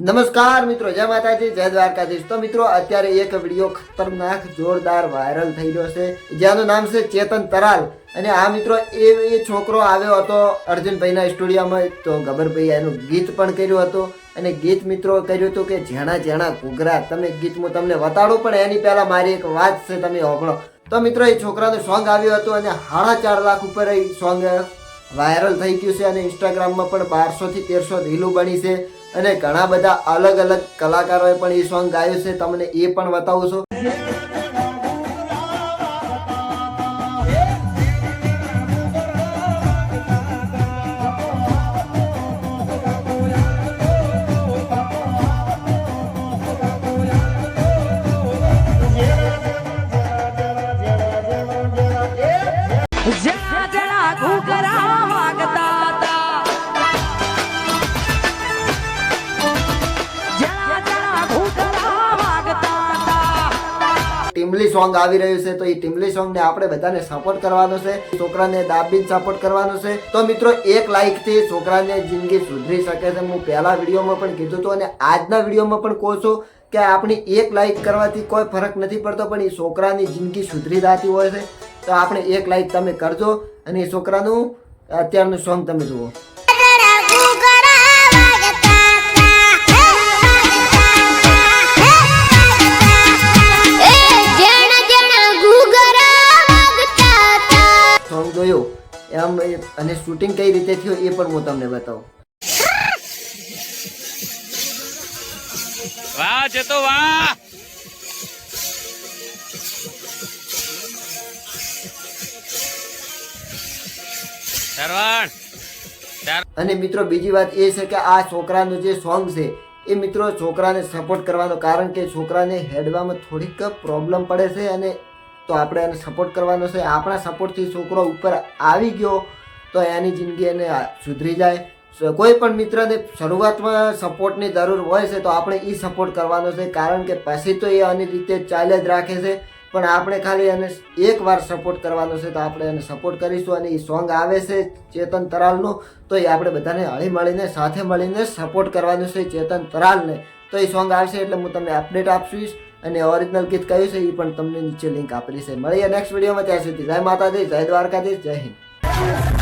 નમસ્કાર મિત્રો, જય માતાજી, જય દ્વારકાધીશ. તો મિત્રો, અત્યારે એક વીડિયો ખતરનાક, જોરદાર વાયરલ થઈ રહ્યો છે, જેનું નામ છે ચેતન તરાલ. અને આ મિત્રો, એ એ છોકરો આવ્યો હતો અર્જુનભાઈના સ્ટુડિયોમાં. તો ગબરભાઈ એનું ગીત પણ કર્યું હતું. અને ગીત મિત્રો કર્યું હતું કે, ઝેણા ઝેણા ઘૂઘરા, તમે ગીત હું તમને બતાડું પણ એની પહેલાં મારી એક વાત છે, તમે હોભળો તો મિત્રો, એ છોકરાનું સોંગ આવ્યું હતું અને સાડા ચાર લાખ ઉપર એ સોંગ વાયરલ થઈ ગયું છે અને ઇન્સ્ટાગ્રામમાં પણ બારસોથી તેરસો રીલું બની છે અને ઘણા બધા અલગ અલગ કલાકારોએ પણ એ સોંગ ગાયું છે. તમને એ પણ બતાવું છું. ટીમલી સોંગ આવી રહ્યું છે, તો એ ટીમલી સોંગ ને આપણે બધાને સપોર્ટ કરવાનો છે. છોકરાને દાબીને સપોર્ટ કરવાનો છે. તો મિત્રો, એક લાઈકથી છોકરાને જિંદગી સુધરી શકે છે. હું પહેલા વિડીયોમાં પણ કીધું હતું અને આજના વિડીયોમાં પણ કહું છું કે આપણી એક લાઈક કરવાથી કોઈ ફરક નથી પડતો, પણ એ છોકરાની જિંદગી સુધરી જતી હોય છે. તો આપણે એક લાઈક તમે કરજો અને એ છોકરાનું અત્યારનું સોંગ તમે જુઓ. એમ અને શૂટિંગ કઈ રીતે થયું એ પણ હું તમને બતાવું. વાહ જતો વાહ! અને મિત્રો બીજી વાત એ છે કે આ છોકરાનું જે સોંગ છે એ મિત્રો છોકરાને સપોર્ટ કરવાનો કારણ કે છોકરાને હેડવામાં થોડીક પ્રોબ્લેમ પડે છે અને તો આપણે એને સપોર્ટ કરવાનો છે. આપણા સપોર્ટથી છોકરો ઉપર આવી ગયો, તો એની જિંદગી એને સુધરી જાય. કોઈ પણ મિત્રને શરૂઆતમાં સપોર્ટની જરૂર હોય છે, તો આપણે એ સપોર્ટ કરવાનો છે. કારણ કે પછી તો એ આની રીતે ચાલ્યા જ રાખે છે. પણ આપણે ખાલી એને એક વાર સપોર્ટ કરવાનો છે, તો આપણે એને સપોર્ટ કરીશું અને એ સોંગ આવે છે ચેતન તરાલનું. તો એ આપણે બધાને હળી મળીને, સાથે મળીને સપોર્ટ કરવાનું છે ચેતન તરાલને. તો એ સોંગ આવશે એટલે હું તમને અપડેટ આપીશ. અને ઓરિજિનલ ગીત કયું છે એ પણ તમને નીચે લિંક આપેલી છે. મળીએ નેક્સ્ટ વિડીયોમાં ત્યાં સુધી જય માતાજી, જય દ્વારકાધીશ, જય હિન્દ.